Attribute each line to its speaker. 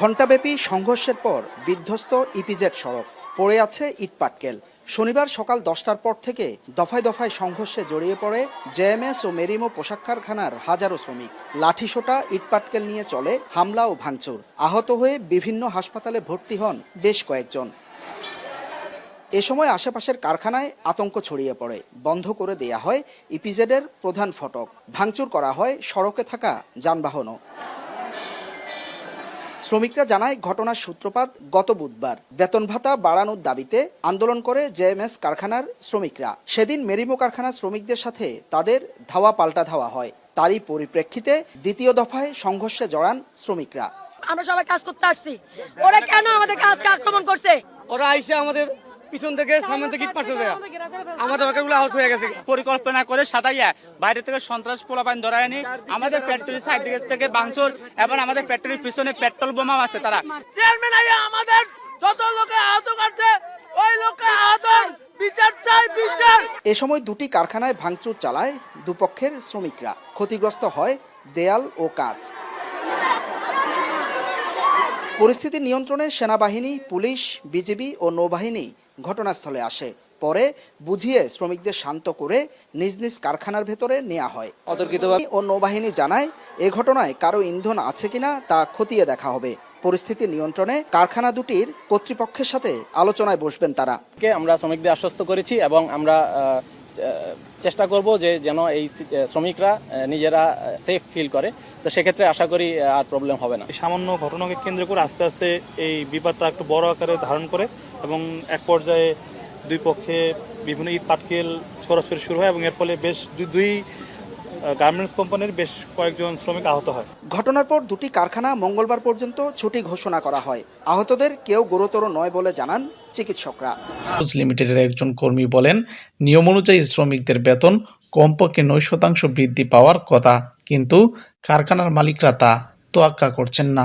Speaker 1: ঘণ্টাব্যাপী সংঘর্ষের পর বিধ্বস্ত ইপিজেড সড়ক পড়ে আছে ইটপাটকেল শনিবার সকাল দশটার পর থেকে দফায় দফায় সংঘর্ষে জড়িয়ে পড়ে জেএমএস ও মেরিমো পোশাক কারখানার হাজারো শ্রমিক। লাঠিসোঁটা ইটপাটকেল নিয়ে চলে হামলা ও ভাঙচুর। আহত হয়ে বিভিন্ন হাসপাতালে ভর্তি হন বেশ কয়েকজন। এ সময় আশেপাশের কারখানায় আতঙ্ক ছড়িয়ে পড়ে। বন্ধ করে দেয়া হয় ইপিজেডের প্রধান ফটক। ভাঙচুর করা হয় সড়কে থাকা যানবাহনও। শ্রমিকরা জানায় ঘটনার সূত্রপাত গত বুধবার। বেতন ভাতা বাড়ানোর দাবিতে আন্দোলন করে জেএমএস কারখানার শ্রমিকরা। সেদিন মেরিমো কারখানার শ্রমিকদের সাথে তাদের ধাওয়া পাল্টা ধাওয়া হয়। তারই পরিপ্রেক্ষিতে দ্বিতীয় দফায় সংঘর্ষে জড়ান শ্রমিকরা।
Speaker 2: আমরা সবাই কাজ করতে আসছি। ওরা কেন আমাদের কাজকে আক্রমণ করছে?
Speaker 3: ওরা আইসে আমাদের পিছন থেকে সামনে থেকে ইট মারছে যায় আমাদের ওয়ার্কারগুলো আহত হয়ে গেছে।
Speaker 4: পরিকল্পনা করে সাদাইয়া বাইরে থেকে সন্ত্রাস পোলাপান ধরায় আনি আমাদের ফ্যাক্টরি সাইড দিকে থেকে বাংসুর এবং আমাদের ফ্যাক্টরির পিছনে পেট্রোল বোমাও আছে তারা।
Speaker 3: চেয়ারম্যান আইয়া আমাদের যত লোকে আহত করছে ওই লোকে আহত। বিচার চাই বিচার।
Speaker 1: এ সময় দুটি কারখানায় ভাঙচুর চালায় দুপক্ষের শ্রমিকরা। ক্ষতিগ্রস্ত হয় দেয়াল ও কাজ পরিস্থিতি নিয়ন্ত্রণে সেনাবাহিনী পুলিশ বিজিবি ও নৌবাহিনী ঘটনাস্থলে আসে। পরে বুঝিয়ে শ্রমিকদের শান্ত করে নিজ নিজ কারখানার ভেতরে নেওয়া হয়।
Speaker 3: অতর্কিতভাবে
Speaker 1: ও নৌবাহিনী জানায় এ ঘটনায় কারও ইন্ধন আছে কিনা তা খতিয়ে দেখা হবে। পরিস্থিতি নিয়ন্ত্রণে কারখানা দুটির কর্তৃপক্ষের সাথে আলোচনায় বসবেন তারা।
Speaker 5: কে আমরা শ্রমিকদের আশ্বস্ত করেছি এবং আমরা চেষ্টা করব যে যেন এই শ্রমিকরা নিজেরা সেফ ফিল করে। তো সেক্ষেত্রে আশা করি আর প্রবলেম হবে না।
Speaker 6: সামান্য ঘটনাকে কেন্দ্র করে আস্তে আস্তে এই বিপদটা একটু বড় আকারে ধারণ করে এবং এক পর্যায়ে দুই পক্ষে বিভিন্ন ইট পাটকেল ছড়াছড়ি শুরু হয় এবং এর ফলে বেশ দুই দুই গার্মেন্টস কোম্পানির বেশ কয়েকজন শ্রমিক আহত হয়।
Speaker 1: ঘটনার পর দুটি কারখানা মঙ্গলবার পর্যন্ত ছুটি ঘোষণা করা হয়। আহতদের কেউ গুরুতর নয় বলে জানান চিকিৎসকরা।
Speaker 7: হাউস লিমিটেডের একজন কর্মী বলেন নিয়ম অনুযায়ী শ্রমিকদের বেতন কমপক্ষে নয় শতাংশ বৃদ্ধি পাওয়ার কথা কিন্তু কারখানার মালিকরা তা তোয়াক্কা করছেন না।